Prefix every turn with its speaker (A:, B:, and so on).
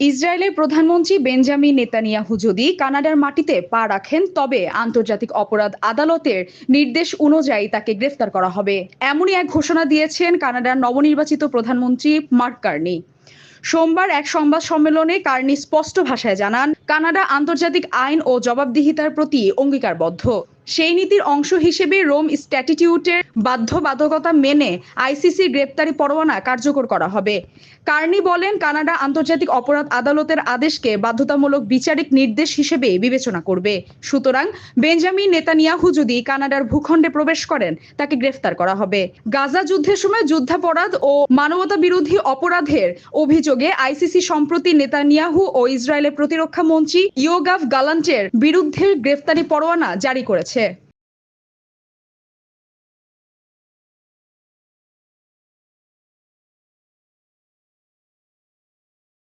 A: ইসরায়েলের প্রধানমন্ত্রী Benjamin Netanyahu যদি কানাডার মাটিতে পা রাখেন, তবে আন্তর্জাতিক অপরাধ আদালতের নির্দেশ অনুযায়ী তাকে গ্রেফতার করা হবে। এমনই এক ঘোষণা দিয়েছেন কানাডার নবনির্বাচিত প্রধানমন্ত্রী মার্ক কার্নি। সোমবার এক সংবাদ সম্মেলনে কার্নি স্পষ্ট ভাষায় জানান, কানাডা আন্তর্জাতিক আইন ও জবাবদিহিতার প্রতি অঙ্গীকারবদ্ধ। সেই নীতির অংশ হিসেবে রোম স্ট্যাটিটিউটের বাধ্যবাধকতা মেনে আইসিসির গ্রেপ্তারি পরোয়ানা কার্যকর করা হবে। কার্নি বলেন, কানাডা আন্তর্জাতিক অপরাধ আদালতের আদেশকে বাধ্যতামূলক বিচারিক নির্দেশ হিসেবে বিবেচনা করবে। সুতরাং বেঞ্জামিন নেতানিয়াহু যদি কানাডার ভূখণ্ডে প্রবেশ করেন, তাকে গ্রেফতার করা হবে। গাজা যুদ্ধের সময় যুদ্ধাপরাধ ও মানবতা বিরোধী অপরাধের অভিযোগে আইসিসি সম্প্রতি নেতানিয়াহু ও ইসরায়েলের প্রতিরক্ষা মন্ত্রী ইয়োগাভ গালান্টের বিরুদ্ধে গ্রেফতারি পরোয়ানা জারি করেছে। છે